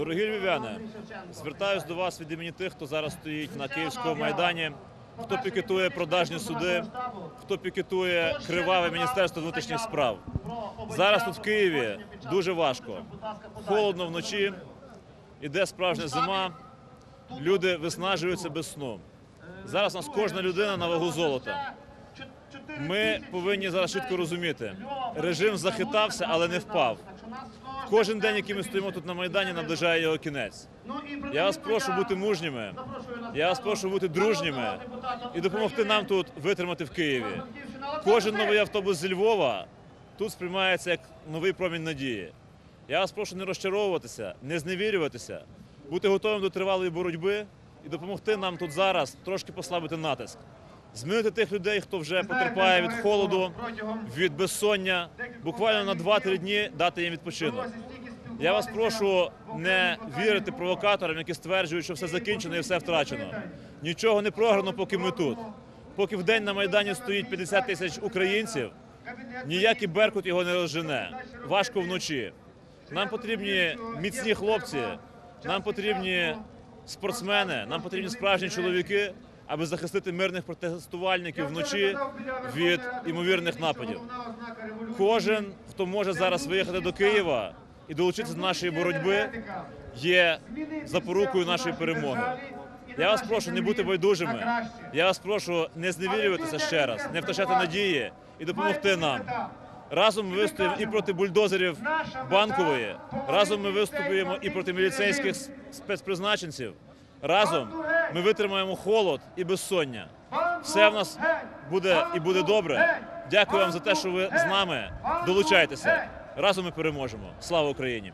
Дорогі львів'яни, звертаюсь до вас від імені тих, хто зараз стоїть на Київському майдані, хто пікетує продажні суди, хто пікетує криваве Міністерство внутрішніх справ. Зараз тут в Києві дуже важко. Холодно вночі, іде справжня зима, люди виснажуються без сну. Зараз у нас кожна людина на вагу золота. Ми повинні зараз чітко розуміти, режим захитався, але не впав. Кожен день, який ми стоїмо тут на Майдані, наближає його кінець. Я вас прошу бути мужніми, я вас прошу бути дружніми і допомогти нам тут витримати в Києві. Кожен новий автобус зі Львова тут сприймається як новий промінь надії. Я вас прошу не розчаровуватися, не зневірюватися, бути готовим до тривалої боротьби і допомогти нам тут зараз трошки послабити натиск. Змінити тих людей, хто вже потерпає від холоду, від безсоння, буквально на 2-3 дні дати їм відпочинок. Я вас прошу не вірити провокаторам, які стверджують, що все закінчено і все втрачено. Нічого не програно, поки ми тут. Поки в день на Майдані стоїть 50 тисяч українців, ніякий беркут його не розжене. Важко вночі. Нам потрібні міцні хлопці, нам потрібні спортсмени, нам потрібні справжні чоловіки, аби захистити мирних протестувальників вночі від імовірних нападів. Кожен, хто може зараз виїхати до Києва і долучитися до нашої боротьби, є запорукою нашої перемоги. Я вас прошу не бути байдужими. Я вас прошу не зневірюватися ще раз, не втрачати надії і допомогти нам. Разом ми вистоїмо і проти бульдозерів банкової. Разом ми виступуємо і проти міліцейських спецпризначенців. Разом ми витримаємо холод і безсоння. Все в нас буде і буде добре. Дякую вам за те, що ви з нами. Долучайтеся. Разом ми переможемо. Слава Україні!